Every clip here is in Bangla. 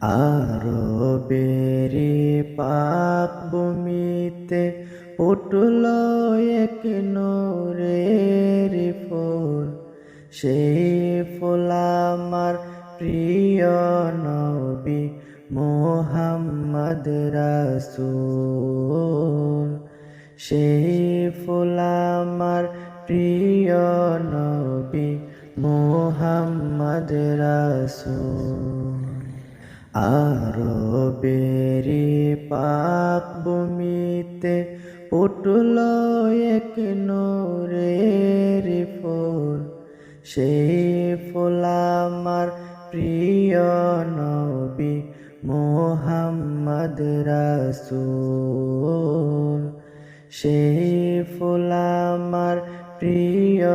আরবেরি পাপ ভূমিতে উঠল এক নূরের ফুল। সেই ফুল আমার প্রিয় নবী মোহাম্মদ রাসূল। সেই ফুল আমার প্রিয় নবী মোহাম্মদ রাসূল। আরবেরি পাক ভূমিতে উঠল এক নূরের ফুল। সেই ফুল আমার প্রিয় নবী মোহাম্মদ রাসূল। সেই ফুল আমার প্রিয়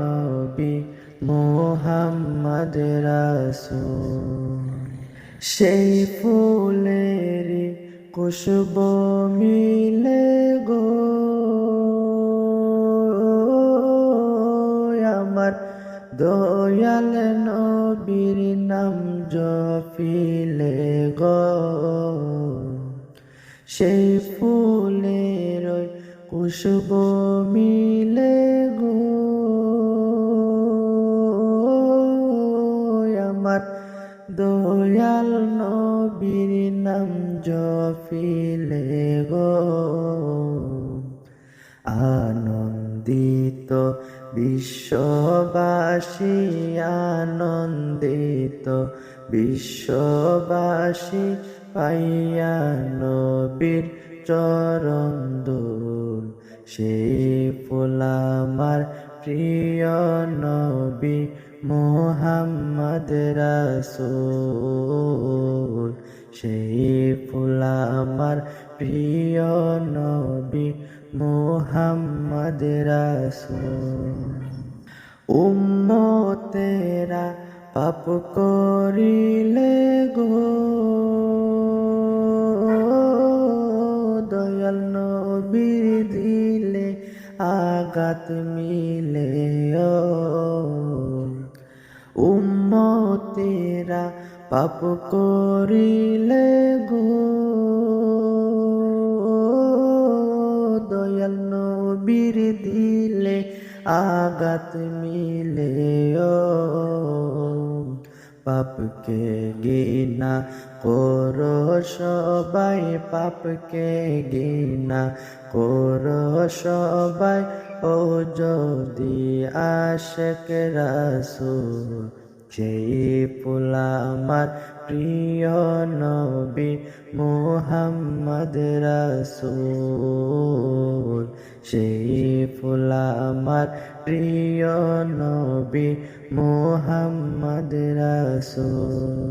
নবী মোহাম্মদ রাসূল। সেই ফুলের খুশব মিলে গো। আমার দয়াল নবীর নাম জপিলে গো। সেই ফুলের খুশব মিলে দয়াল নবীর নাম জপিলে গো। আনন্দিত বিশ্ববাসী আনন্দিত বিশ্ববাসী, পাইয়া নবীর চরণ দোল সেই ফুল আমার প্রিয় নবী মোহাম্মদ রাসূল। সেই ফুল আমার প্রিয় নবী মোহাম্মদ রাসূল। উম্মতেরা পাপ করিলে গো। দয়াল নবীর দিলে আঘাত মিলে উম্মতেরা পাপ করিলে গো। দয়াল নবীর দিলে আঘাত মিলে পাপকে গিনা করো সবাই, পাপকে গিনা করো সবাই। ও যদি আশেক রাসূল সেই ফুল আমার প্রিয় নবী মোহাম্মদ রাসূল, সেই ফুল আমার প্রিয় নবী মোহাম্মদ রাসূল।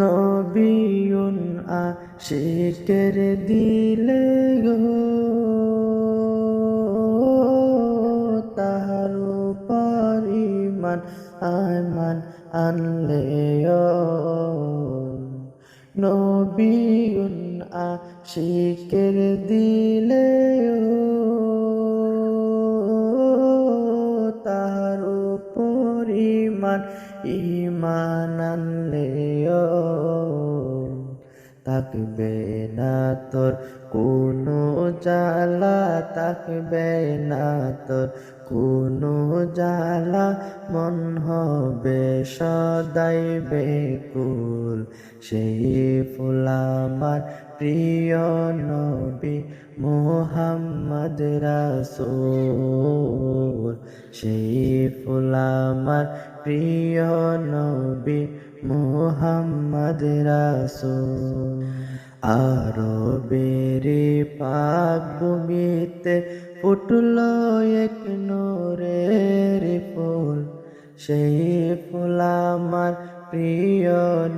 নবীন আশিকের দিলে গো পরিমাণ আমান আনলে নবীন আশিকের দিলে তাহার পরিমাণ ইমান আনলে থাকবে না তোর কোনো জ্বালা থাকবে না তোর। কোনো জ্বালা মন হবে সদাই বেকুল। সেই ফুল আমার প্রিয় নবী মোহাম্মদ রাসূল। সেই ফুল আমার প্রিয় নবী মোহাম্মদ রাসূল। আরবেরি পাক ভূমিতে ফুটল এক নূরের ফুল। সেই ফুল আমার প্রিয়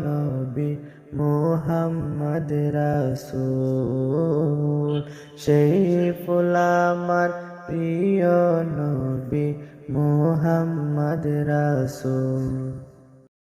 নবী মোহাম্মদ রাসূল। সেই ফুল আমার প্রিয় নবী মোহাম্মদ রাসূল।